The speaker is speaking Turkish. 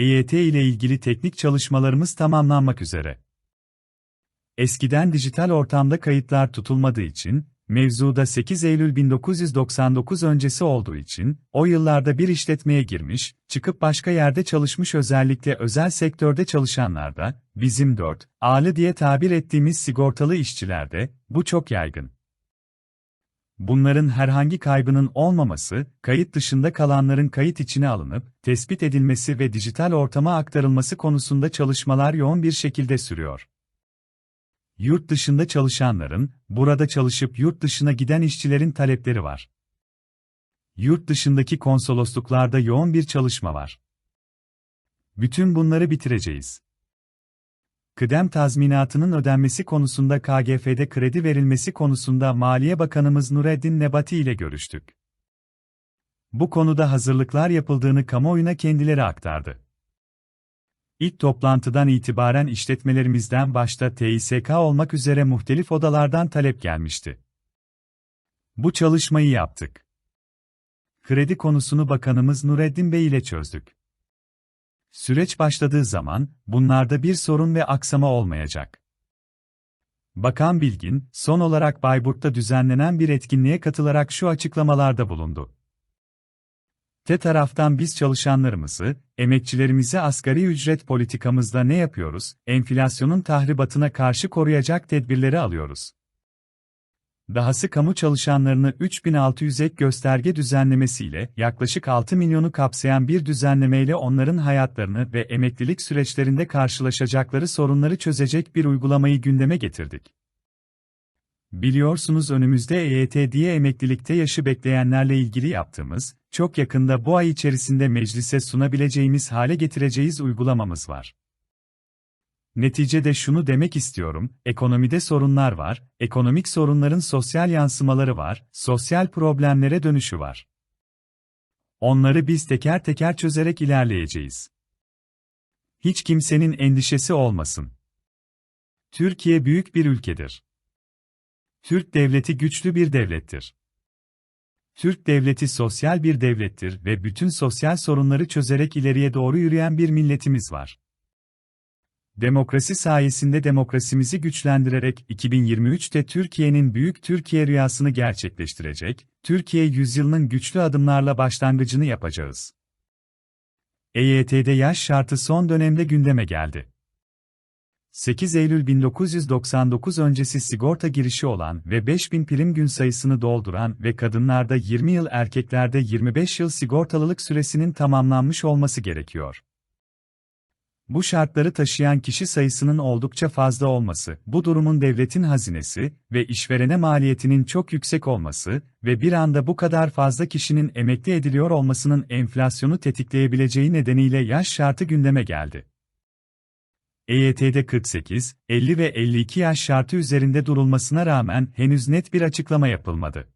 EYT ile ilgili teknik çalışmalarımız tamamlanmak üzere. Eskiden dijital ortamda kayıtlar tutulmadığı için, mevzuda 8 Eylül 1999 öncesi olduğu için, o yıllarda bir işletmeye girmiş, çıkıp başka yerde çalışmış özellikle özel sektörde çalışanlarda, bizim 4, ağlı diye tabir ettiğimiz sigortalı işçilerde, bu çok yaygın. Bunların herhangi kaybının olmaması, kayıt dışında kalanların kayıt içine alınıp, tespit edilmesi ve dijital ortama aktarılması konusunda çalışmalar yoğun bir şekilde sürüyor. Yurt dışında çalışanların, burada çalışıp yurt dışına giden işçilerin talepleri var. Yurt dışındaki konsolosluklarda yoğun bir çalışma var. Bütün bunları bitireceğiz. Kıdem tazminatının ödenmesi konusunda KGF'de kredi verilmesi konusunda Maliye Bakanımız Nureddin Nebati ile görüştük. Bu konuda hazırlıklar yapıldığını kamuoyuna kendileri aktardı. İlk toplantıdan itibaren işletmelerimizden başta TİSK olmak üzere muhtelif odalardan talep gelmişti. Bu çalışmayı yaptık. Kredi konusunu Bakanımız Nureddin Bey ile çözdük. Süreç başladığı zaman, bunlarda bir sorun ve aksama olmayacak. Bakan Bilgin, son olarak Bayburt'ta düzenlenen bir etkinliğe katılarak şu açıklamalarda bulundu. Te taraftan biz çalışanlarımızı, emekçilerimizi asgari ücret politikamızda ne yapıyoruz? Enflasyonun tahribatına karşı koruyacak tedbirleri alıyoruz. Dahası kamu çalışanlarını 3600 ek gösterge düzenlemesiyle yaklaşık 6 milyonu kapsayan bir düzenlemeyle onların hayatlarını ve emeklilik süreçlerinde karşılaşacakları sorunları çözecek bir uygulamayı gündeme getirdik. Biliyorsunuz önümüzde EYT diye emeklilikte yaşı bekleyenlerle ilgili yaptığımız, çok yakında bu ay içerisinde meclise sunabileceğimiz hale getireceğiz uygulamamız var. Neticede şunu demek istiyorum, ekonomide sorunlar var, ekonomik sorunların sosyal yansımaları var, sosyal problemlere dönüşü var. Onları biz teker teker çözerek ilerleyeceğiz. Hiç kimsenin endişesi olmasın. Türkiye büyük bir ülkedir. Türk devleti güçlü bir devlettir. Türk devleti sosyal bir devlettir ve bütün sosyal sorunları çözerek ileriye doğru yürüyen bir milletimiz var. Demokrasi sayesinde demokrasimizi güçlendirerek 2023'te Türkiye'nin büyük Türkiye rüyasını gerçekleştirecek, Türkiye yüzyılının güçlü adımlarla başlangıcını yapacağız. EYT'de yaş şartı son dönemde gündeme geldi. 8 Eylül 1999 öncesi sigorta girişi olan ve 5000 prim gün sayısını dolduran ve kadınlarda 20 yıl erkeklerde 25 yıl sigortalılık süresinin tamamlanmış olması gerekiyor. Bu şartları taşıyan kişi sayısının oldukça fazla olması, bu durumun devletin hazinesi ve işverene maliyetinin çok yüksek olması ve bir anda bu kadar fazla kişinin emekli ediliyor olmasının enflasyonu tetikleyebileceği nedeniyle yaş şartı gündeme geldi. EYT'de 48, 50 ve 52 yaş şartı üzerinde durulmasına rağmen henüz net bir açıklama yapılmadı.